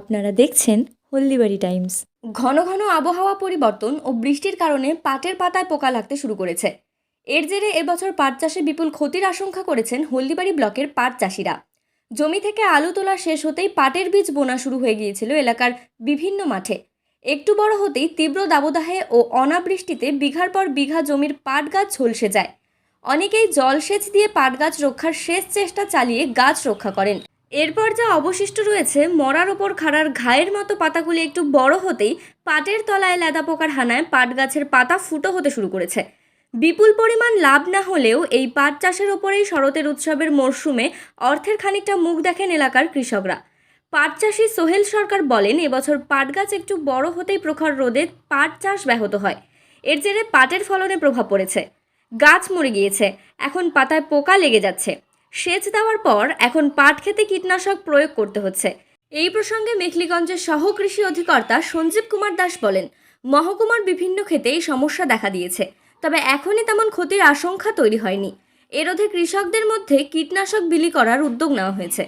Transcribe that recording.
আপনারা দেখছেন হলদিবাড়ি টাইমস। ঘন ঘন আবহাওয়া পরিবর্তন ও বৃষ্টির কারণে পাটের পাতায় পোকা লাগতে শুরু করেছে। এর জেরে এবছর পাট চাষে বিপুল ক্ষতির আশঙ্কা করেছেন হলদিবাড়ি ব্লকের পাট চাষিরা। জমি থেকে আলু তোলা শেষ হতেই পাটের বীজ বোনা শুরু হয়ে গিয়েছিল এলাকার বিভিন্ন মাঠে। একটু বড় হতেই তীব্র দাবদাহে ও অনাবৃষ্টিতে বিঘার পর বিঘা জমির পাট গাছ ঝলসে যায়। অনেকেই জলসেচ দিয়ে পাট গাছ রক্ষার শেষ চেষ্টা চালিয়ে গাছ রক্ষা করেন। এরপর যা অবশিষ্ট রয়েছে, মরার ওপর খাড়ার ঘায়ের মতো পাতাগুলি একটু বড় হতেই পাটের তলায় লেদা পোকার হানায় পাট গাছের পাতা ফুটো হতে শুরু করেছে। বিপুল পরিমাণ লাভ না হলেও এই পাট চাষের ওপরেই শরতের উৎসবের মরশুমে অর্থের খানিকটা মুখ দেখেন এলাকার কৃষকরা। পাট চাষি সোহেল সরকার বলেন, এবছর পাট গাছ একটু বড় হতেই প্রখর রোদে পাট চাষ ব্যাহত হয়। এর জেরে পাটের ফলনে প্রভাব পড়েছে। গাছ মরে গিয়েছে। এখন পাতায় পোকা লেগে যাচ্ছে। সেচ দেওয়ার পর এখন পাট খেতে কীটনাশক প্রয়োগ করতে হচ্ছে। এই প্রসঙ্গে মেখলিগঞ্জের সহকৃষি অধিকর্তা সঞ্জীব কুমার দাস বলেন, মহকুমার বিভিন্ন ক্ষেতে এই সমস্যা দেখা দিয়েছে, তবে এখনই তেমন ক্ষতির আশঙ্কা তৈরি হয়নি। এরোধে কৃষকদের মধ্যে কীটনাশক বিলি করার উদ্যোগ নেওয়া হয়েছে।